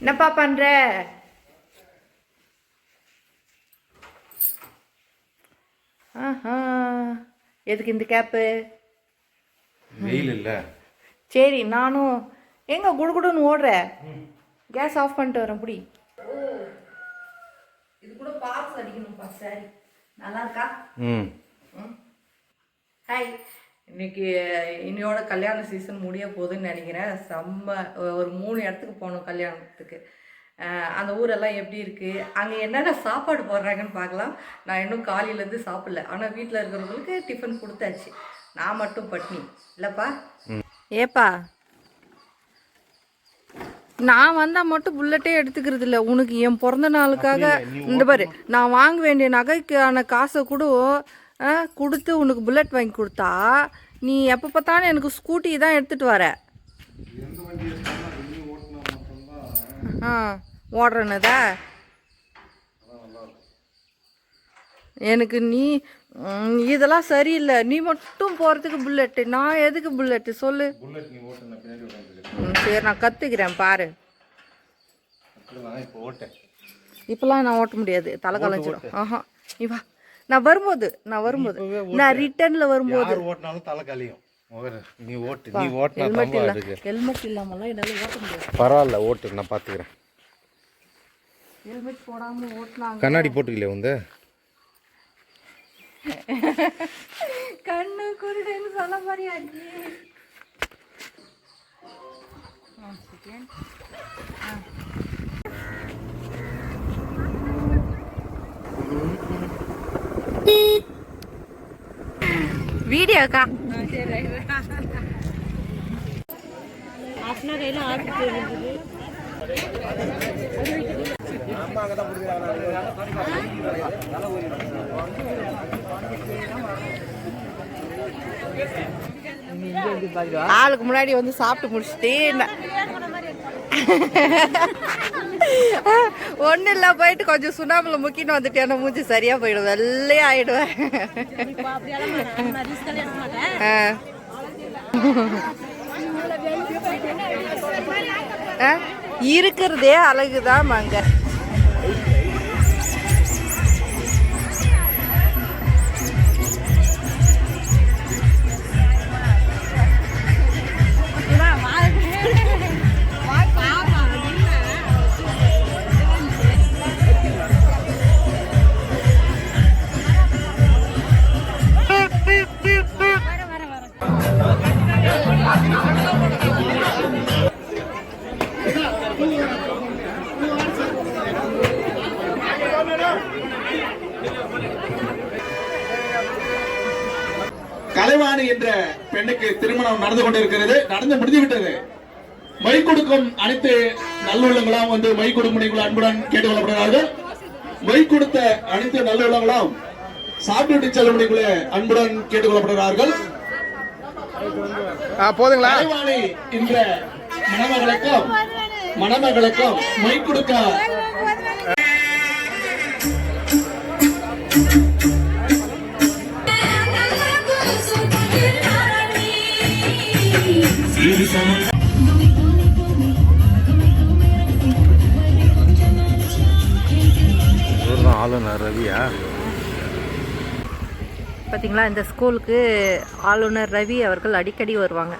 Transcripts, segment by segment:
என்னப்பா பண்ற? ஆஹா. எதுக்கு இந்த கேப்பு வெயில் இல்ல. சரி நானும் எங்க குடுகுடுன்னு ஓடுற. கேஸ் ஆஃப் பண்ணிட்டு வரேன் புடி. இது கூட பாக்ஸ் அடிக்கணும்ப்பா சரி. நல்லா இருக்கா? ம். ஹாய் இன்னைக்கு இன்னையோட கல்யாண சீசன் முடிய போகுதுன்னு நினைக்கிறேன். செம்ம ஒரு மூணு இடத்துக்கு போகணும் கல்யாணத்துக்கு. அந்த ஊரெல்லாம் எப்படி இருக்குது அங்கே என்னென்ன சாப்பாடு போடுறாங்கன்னு பார்க்கலாம். நான் இன்னும் காலையிலேருந்து சாப்பிடல. ஆனால் வீட்டில் இருக்கிறவங்களுக்கு டிஃபன் கொடுத்தாச்சு. நான் மட்டும் பட்னி. இல்லைப்பா? ஏப்பா நான் வந்தால் மட்டும் புல்லட்டே எடுத்துக்கிறது இல்லை. உனக்கு என் பிறந்த நாளுக்காக இந்த பாரு நான் வாங்க வேண்டிய நகைக்கான காசை கூட கொடுத்து உனக்கு புல்லட் வாங்கி கொடுத்தா நீ எப்போ பார்த்தாலும் எனக்கு ஸ்கூட்டி தான் எடுத்துகிட்டு வர. ஆ ஓடுறனதா எனக்கு நீ இதெல்லாம் சரியில்லை. நீ மட்டும் போகிறதுக்கு புல்லட்டு நான் எதுக்கு புல்லட்டு சொல்லு. சரி நான் கற்றுக்கிறேன் பாரு. நான் இப்போ ஓட்டேன். இப்போலாம் நான் ஓட்ட முடியாது. தலை கலைஞ்சிடும் ஆஹா நீ வா. நான் வரும்போது நான் வரும்போது. நான் ரிட்டர்னில் வரும்போது. யார் ஓட்டினாலும் தலை முதல்ல நீ ஓட்டு நீ ஓட்டினா ஹெல்மெட் இல்லாமலாம் என்னால் ஓட்ட முடியாது. பரவாயில்ல ஓட்டு நான் பார்த்துக்கிறேன். ஹெல்மெட் போடாமல் ஓட்டினாங்க. கண்ணாடி போட்டுக்கலையே வந்து கண்ணு குருடுன்னு சொல்ல மாதிரியா நீ வீடியோக்கா ஆளுக்கு முன்னாடி வந்து சாப்பிட்டு முடிச்சுட்டு ஒன்றும் இல்லை போயிட்டு கொஞ்சம் சுண்ணாம்பில் முக்கின்னு வந்துட்டேன் மூஞ்சி சரியா போயிடும். வெள்ளையே ஆயிடுவேன். ஆ. ஆ, இருக்கிறதே அழகுதான் மங்க. கலைவாணி திருமணம் நடந்து கொண்டிருக்கிறது. நடந்து முடிந்து விட்டது மை கொடுக்கும் அனைத்து நல்லுள்ளங்களும் வந்து மை கொடுக்கும் அன்புடன் கேட்டுக்கொள்ளப்படுகிறார்கள். மை கொடுத்த அனைத்து நல்லுள்ளங்களும் சாப்பிட்டு செல்லும்படிக்குள்ளே அன்புடன் கேட்டுக்கொள்ளப்படுகிறார்கள். போதுங்களா? என்ற மணமகளுக்கும் மணமகளுக்கும் மை கொடுக்க ரவியா? பார்த்தீங்களா இந்த ஸ்கூலுக்கு ஆளுநர் ரவி அவர்கள் அடிக்கடி வருவாங்க.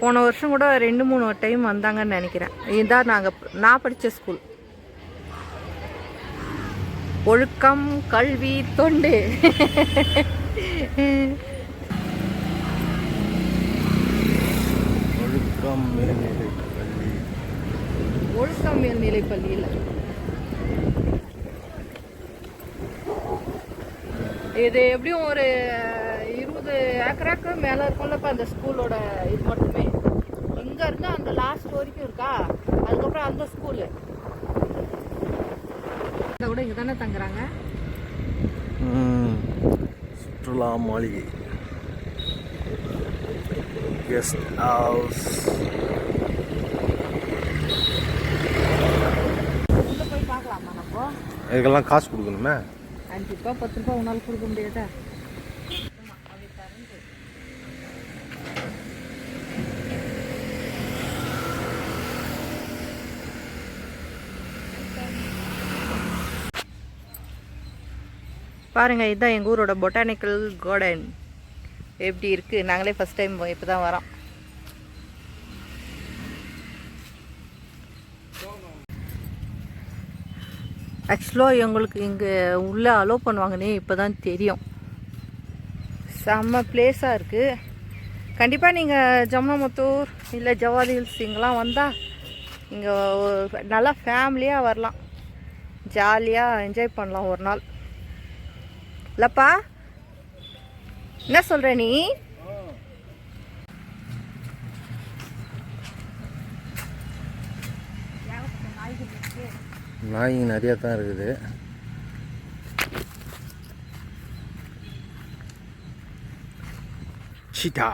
போன வருஷம் கூட ரெண்டு மூணு டைம் வந்தாங்கன்னு நினைக்கிறேன். இதுதான் நாங்கள் நான் படித்த ஸ்கூல். ஒழுக்கம் கல்வி தொண்டு. ஒழுக்கம் மேல்நிலை பள்ளி. ஒழுக்கம் மேல்நிலை பள்ளியில். இது எப்படியும் ஒரு இருபது ஏக்கராக்கு மேலே இருக்கும்லப்பா அந்த ஸ்கூலோட இது மட்டுமே. இங்க இருந்து அந்த லாஸ்ட் வரைக்கும் இருக்கா? அதுக்கப்புறம் அந்த ஸ்கூலு இதை விட இங்கே தானே தங்குறாங்க? சுற்றுலா மாளிகை. கெஸ்ட் ஹவுஸ் இதுக்கெல்லாம் காசு கொடுக்கணுமே? அஞ்சு ரூபா பத்து ரூபா உன்னால் கொடுக்க முடியாதா? பாருங்கள் இதுதான் எங்கள் ஊரோட பொட்டானிக்கல் கார்டன் எப்படி இருக்குது நாங்களே ஃபஸ்ட் டைம் இப்போ தான் வரோம். ஆக்சுவலாக எங்களுக்கு இங்கே உள்ளே அலோவ் பண்ணுவாங்கன்னே இப்போ தான் தெரியும். செம்ம பிளேஸாக இருக்குது கண்டிப்பாக நீங்கள் ஜம்னாமுத்தூர் இல்லை ஜவாதி ஹில்ஸ் இங்கெல்லாம் வந்தால் இங்கே நல்லா ஃபேமிலியாக வரலாம். ஜாலியாக என்ஜாய் பண்ணலாம் ஒரு நாள். இல்லைப்பா என்ன சொல்கிற நீ? நாய்ங்க நிறையா தான் இருக்குது. சீட்டா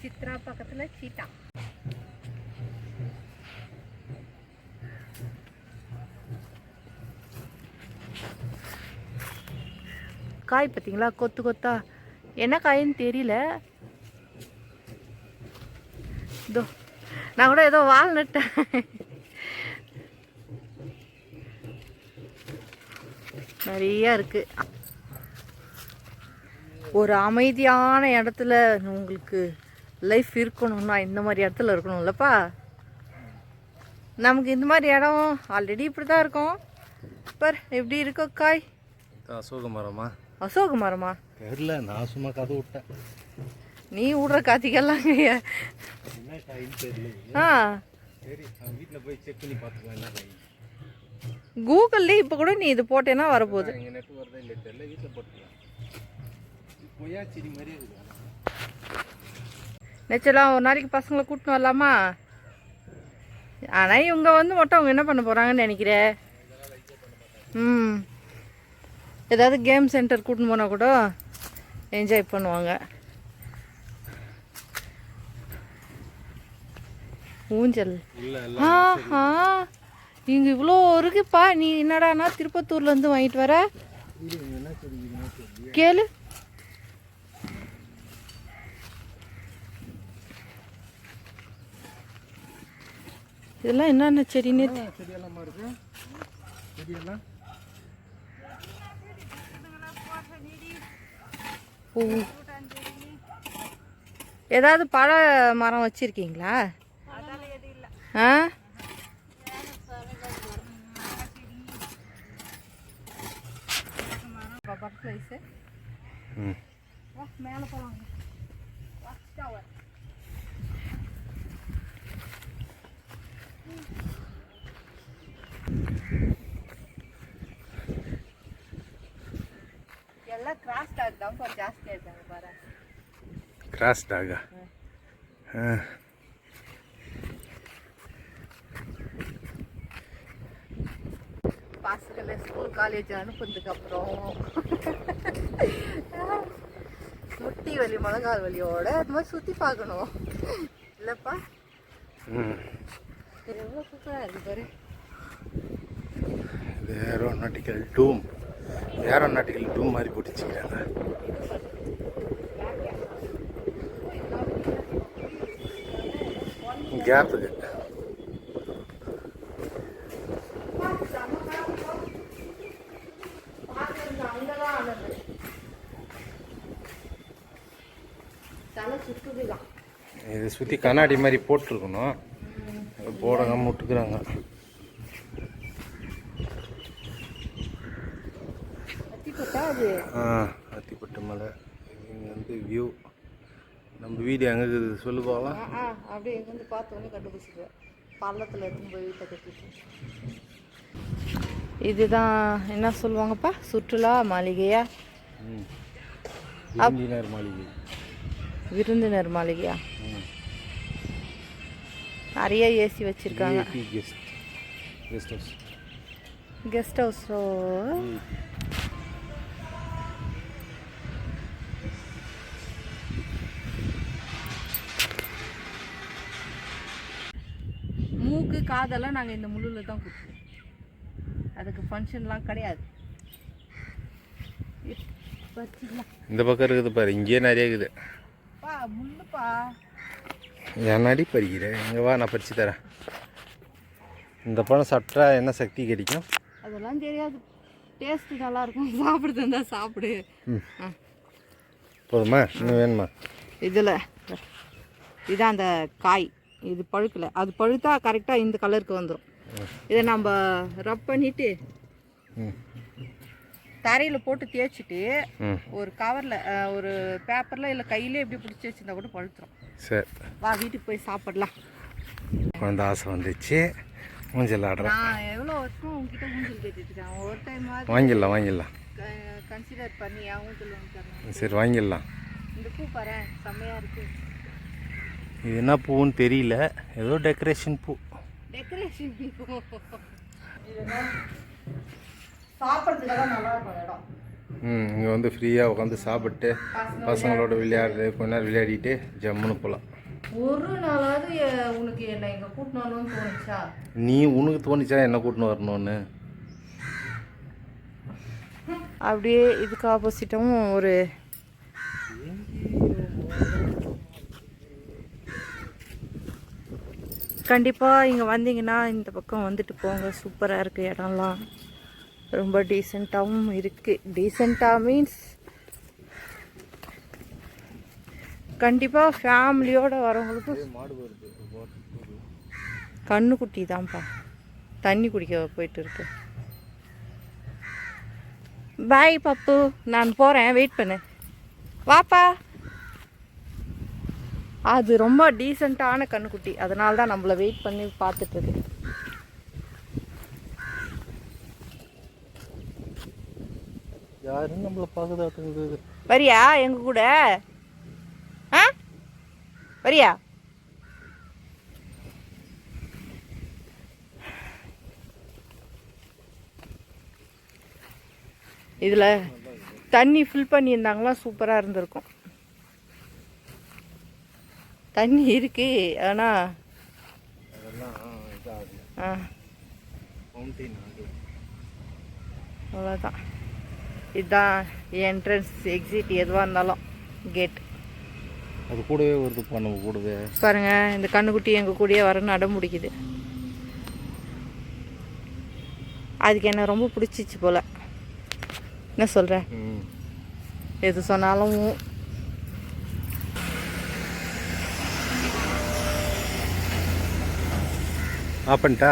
சித்ரா பக்கத்தில் சீட்டா காய் பார்த்தீங்களா? கொத்து கொத்தா. என்ன காயின்னு தெரியல இதோ நான் கூட ஏதோ வால் நட்டேன். நிறைய இருக்கு. ஒரு அமைதியான இடத்துல உங்களுக்கு லைஃப் இருக்கணும்னா இந்த மாதிரி இடத்துல இருக்கணும்லப்பா. நமக்கு இந்த மாதிரி இடம் ஆல்ரெடி இப்படி தான் இருக்கும். பார் எப்படி இருக்கோ காய்? அசோக மரமா? அசோக மரமா? தெரில நான் சும்மா கதை விட்டேன். நீ விடுற காத்திக்கெல்லாம் ஆ. கூகுள்ல இப்போ கூட நீ இது போட்டேன்னா வரப்போகுது. நெச்சலாம் ஒரு நாளைக்கு பசங்களை கூட்டின்னு வரலாமா? ஆனால் இவங்க வந்து மட்டும் அவங்க என்ன பண்ண போகிறாங்கன்னு நினைக்கிற. ம். ஏதாவது கேம் சென்டர் கூட்டின்னு போனால் கூட என்ஜாய் பண்ணுவாங்க. ஊஞ்சல். ஆஹா. இங்கே இவ்வளோ இருக்குப்பா. நீ என்னடானா திருப்பத்தூர்லேருந்து வாங்கிட்டு வர? கேளு. இதெல்லாம் என்னென்ன செடியெல்லாம்? பூ. ஏதாவது பழ மரம் வச்சிருக்கீங்களா? ஆ ம் மேலே போகலாம் எல்லாம் கிராஸ் டாக் தான் கொஞ்சம் ஜாஸ்தியாக இருக்காங்க பாரு கிராஸ் டாகா ஆ பசங்களை ஸ்கூல் காலேஜ் அனுப்புனதுக்கு அப்புறம். முட்டி வலி முழங்கால் வலியோட அது மாதிரி சுற்றி பார்க்கணும். இல்லைப்பா? எவ்வளோ சூப்பராக இருக்கு பாரு. இது ஏரோநாட்டிக்கல் டூம். ஏரோநாட்டிக்கல் டூம் மாதிரி போட்டுச்சுக்கிறாங்க கேப்புக்கு. இது சுற்றி கண்ணாடி மாதிரி போட்டிருக்கணும். போட்டா அது? ஆ அத்திப்பட்டு மலை. இங்கே வந்து வியூ நம்ம வீடு எங்கே இருக்குது சொல்லு போகலாம் அப்படியே இங்கேருந்து பார்த்தோன்னே கண்டுபிடிச்சிடுவேன். பள்ளத்தில் எடுத்துன்னு போய் வீட்டை கட்டிட்டு. இதுதான் என்ன சொல்லுவாங்கப்பா? சுற்றுலா மாளிகையா? மாளிகை. விருந்தினர் மாளிகையா? நிறைய ஏசி வச்சுருக்காங்க. கெஸ்ட் கெஸ்ட் ஹவுஸ் கெஸ்ட் ஹவுஸோ மூக்கு காதெல்லாம் நாங்கள் இந்த முள்ளில் தான் குத்துவோம். அதுக்கு ஃபங்க்ஷன்லாம் கிடையாது. இந்த பக்கம் இருக்குது பாரு இங்கேயே நிறைய இருக்குது. முள்ளுப்பா. என்னாடி பறிக்கிறேன் இங்கே வா நான் பறிச்சு தரேன். இந்த பழம் சாப்பிட்டா என்ன சக்தி கிடைக்கும்? அதெல்லாம் தெரியாது. டேஸ்ட்டு நல்லாயிருக்கும். சாப்பிடுறது இருந்தால் சாப்பிடு. போதுமா? இன்னும் வேணுமா? இதில். இதான் அந்த காய். இது பழுக்கலை. அது பழுத்தா கரெக்டாக இந்த கலருக்கு வந்துடும் இதை நம்ம ரப் பண்ணிவிட்டு தரையில் போட்டு தேய்ச்சிட்டு ஒரு கவரில் ஒரு பேப்பரில் இல்லை கையிலே இப்படி பிடிச்சி வச்சிருந்தா கூட பழுத்துரும். சரி. வா வீட்டுக்கு போய் சாப்பிடலாம். குழந்த ஆசை வந்துச்சு. மூஞ்சல் ஆடுறேன் நான் எவ்வளோ வருஷம் உங்ககிட்ட ஊஞ்சல் கேட்டுட்டு இருக்கேன் ஒரு டைம் வாங்கிடலாம் வாங்கிடலாம். கன்சிடர் பண்ணி ஊஞ்சல் வாங்கி தரணும் சரி வாங்கிடலாம். இந்த பூ பாரு செம்மையாக இருக்குது இது என்ன பூன்னு தெரியல. ஏதோ டெக்கரேஷன் பூ. டெக்கரேஷன் இதெல்லாம் சாப்பிட்றதுக்கெல்லாம் நல்லா இருக்கும் இடம். ம் இங்கே வந்து ஃப்ரீயாக உட்காந்து சாப்பிட்டு பசங்களோட விளையாடுறது கொஞ்ச நேரம் விளையாடிட்டு ஜம்முன்னு போகலாம் ஒரு நாளாவது உனக்கு என்ன இங்கே கூட்டணும்னு தோணுச்சா? நீ உனக்கு தோணுச்சா என்ன கூட்டின்னு வரணும்னு? அப்படியே இதுக்கு ஆப்போசிட்டும் ஒரு கண்டிப்பாக இங்கே வந்தீங்கன்னா இந்த பக்கம் வந்துட்டு போங்க. சூப்பராக இருக்குது இடம்லாம். ரொம்ப டீசெண்டாகவும் இருக்குது டீசெண்டாக மீன்ஸ் கண்டிப்பாக ஃபேமிலியோடு வரவங்களுக்கு கண்ணுக்குட்டி தான்ப்பா. தண்ணி குடிக்க போயிட்டு இருக்கு. பாய் பப்பு நான் போகிறேன் வெயிட் பண்ணு. வாப்பா. அது ரொம்ப டீசெண்டான கண்ணுக்குட்டி. அதனால தான் நம்மளை வெயிட் பண்ணி பார்த்துட்டு யாரும் நம்மளை பார்க்குதாட்டுங்குது வரியா எங்க கூட? ஆ? வரியா? இதில் தண்ணி ஃபில் பண்ணியிருந்தாங்களா? சூப்பராக இருந்திருக்கும். தண்ணி இருக்கு ஆனால் அவ்வளோதான் இதுதான் என்ட்ரன்ஸ் எக்ஸிட் எதுவாக இருந்தாலும் கேட் அது கூடவே வருதுப்பா நம்ம கூடவே. பாருங்க இந்த கண்ணுக்குட்டி எங்கள் கூடயே வரன்னு அடம் பிடிக்குது அதுக்கு என்ன ரொம்ப பிடிச்சிச்சு போல. என்ன சொல்கிற ம். எது சொன்னாலும் ஆ பண்ணிட்டா